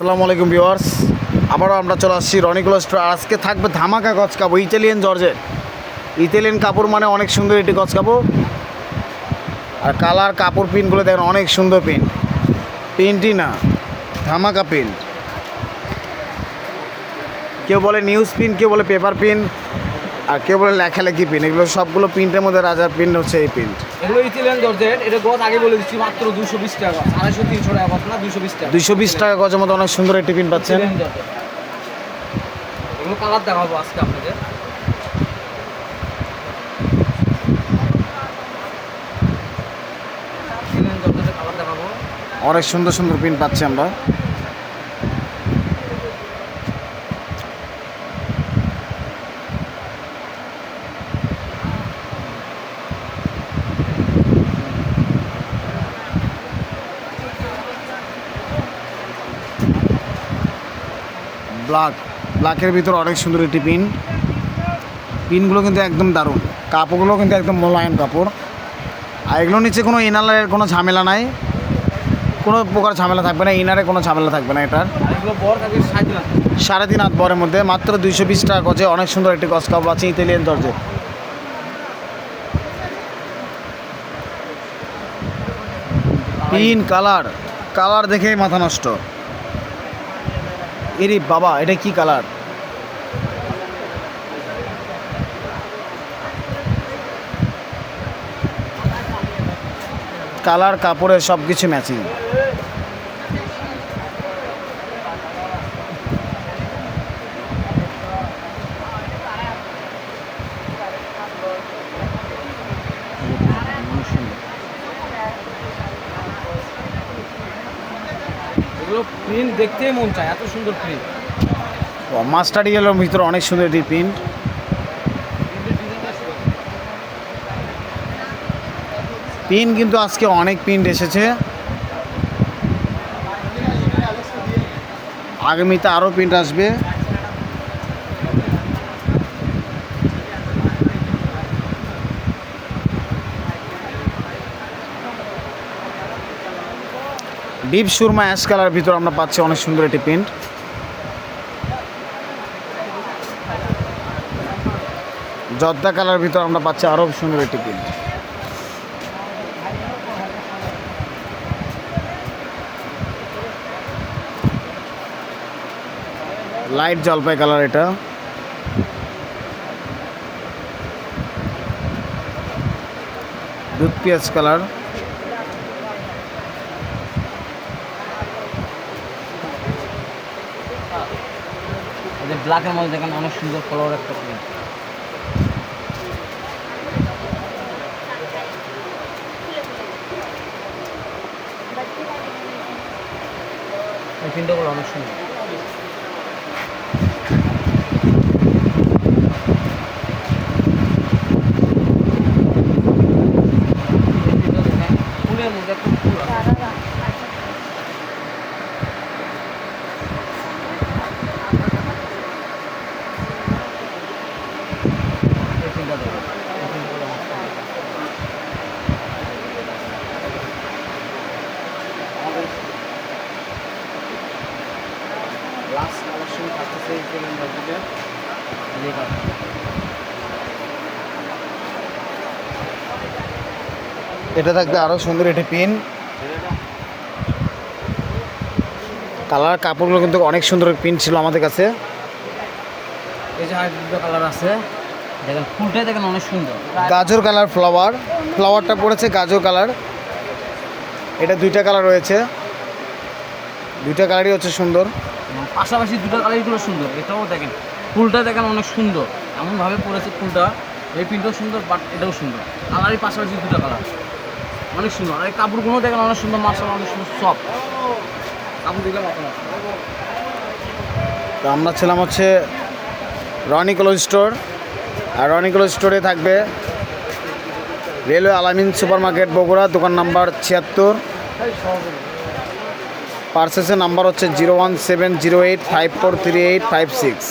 আসসালামু আলাইকুম ভিওয়ার্স আবারও আমরা চলে আসছি রনিকুলো স্টোর আজকে থাকবে ধামাকা গজ কাপড়, ইতালিয়ান জর্জের। ইতালিয়ান কাপড় মানে অনেক সুন্দর এটি গজ কাপড়। আর কালার কাপড় প্রিন্টগুলো দেখেন, অনেক সুন্দর পিন পিনটি না, ধামাকা প্রিন্ট। কেউ বলে নিউজ পিন কেউ বলে পেপার পিন আর কেউ বলে লেখালেখি পিন এগুলো সবগুলো প্রিন্টের মধ্যে রাজার প্রিন্ট হচ্ছে এই প্রিন্ট এগুলো ইতালিয়ান জর্জেট এটা গজ আগে বলে দিচ্ছি মাত্র দুশো বিশ টাকা গজ আড়াইশো তিনশো টাকা গজ না দুশো বিশ টাকা। দুইশো বিশ টাকা গজের মধ্যে অনেক সুন্দর একটি পিন পাচ্ছেন। এগুলো কালার দেখাবো আজকে আপনাদের। অনেক সুন্দর সুন্দর পিন পাচ্ছি আমরা। ব্ল্যাক ব্ল্যাকের ভিতর অনেক সুন্দর একটি পিন। পিনগুলো কিন্তু একদম দারুণ। কাপড়গুলো কিন্তু একদম মোলায়েম কাপড়। আর এগুলোর নিচে কোনো ইনারের কোনো ঝামেলা নাই। কোনো প্রকার ঝামেলা থাকবে না ইনারে কোনো ঝামেলা থাকবে না এটার। সাড়ে তিন হাত। বরের মধ্যে মাত্র দুইশো বিশ টাকা গজে অনেক সুন্দর একটি গজ কাপড় আছে ইতালিয়ান দরজে পিন কালার। কালার দেখেই মাথা নষ্ট। এরে বাবা এটা কি কালার কালার কাপড়ের সব কিছু ম্যাচিং এগুলো প্রিন্ট দেখতেই মন চায়, এত সুন্দর প্রিন্ট মাস্টার ইয়েলোর ভিতরে অনেক সুন্দর একটি প্রিন্ট পিন কিন্তু আজকে অনেক প্রিন্ট এসেছে। আগামীতে আরও প্রিন্ট আসবে। ডিপ সুরমা অ্যাশ কালার ভিতর আমরা পাচ্ছি অনেক সুন্দর একটি প্রিন্ট। জর্দা কালার ভিতর আমরা পাচ্ছি আরও সুন্দর একটি প্রিন্ট। লাইট জলপাই কালার এটা। দুধ পেঁয়াজ কালার। ব্ল্যাকের মধ্যে দেখেন অনেক সুন্দর কালার একটা প্রিন্ট এই প্রিন্টগুলো অনেক সুন্দর এই প্রিন্টটা দেখেন, ফুলের মধ্যে একটা ফুল আছে। এই প্রিন্টটা দেখেন, এই প্রিন্টগুলো অনেক সুন্দর। থাকতেছে এই ক্যালেন্ডারটিতে এই এটা থাকবে আরও সুন্দর একটি পিন। কালার কাপড়গুলো কিন্তু অনেক সুন্দর পিন ছিল আমাদের কাছে। এই যে আর দুটো কালার আছে। দেখেন ফুলটাই দেখেন অনেক সুন্দর। গাজর কালার ফ্লাওয়ার। ফ্লাওয়ারটা পড়েছে গাজর কালার। এটা দুইটা কালার রয়েছে। দুইটা কালারই হচ্ছে সুন্দর। পাশাপাশি দুটো কালারগুলো সুন্দর। এটাও দেখেন ফুলটা দেখেন অনেক সুন্দর। এমনভাবে পড়েছে ফুলটা। এই প্রিন্টও সুন্দর বাট এটাও সুন্দর। কালারই পাশাপাশি দুটো কালার অনেক সুন্দর। আর এই কাপড়গুলো দেখেন অনেক সুন্দর মার্শাল অনেক সুন্দর সব কাপড় দিলে মতো না তো আমরা ছিলাম হচ্ছে রনি ক্লোথ স্টোর। আর রনি ক্লোথ স্টোরে থাকবে রেলওয়ে আলামিন সুপার মার্কেট বগুড়া দোকান নাম্বার ছিয়াত্তর। পার্সেসের নাম্বার হচ্ছে zero one seven zero eight five four three eight five six.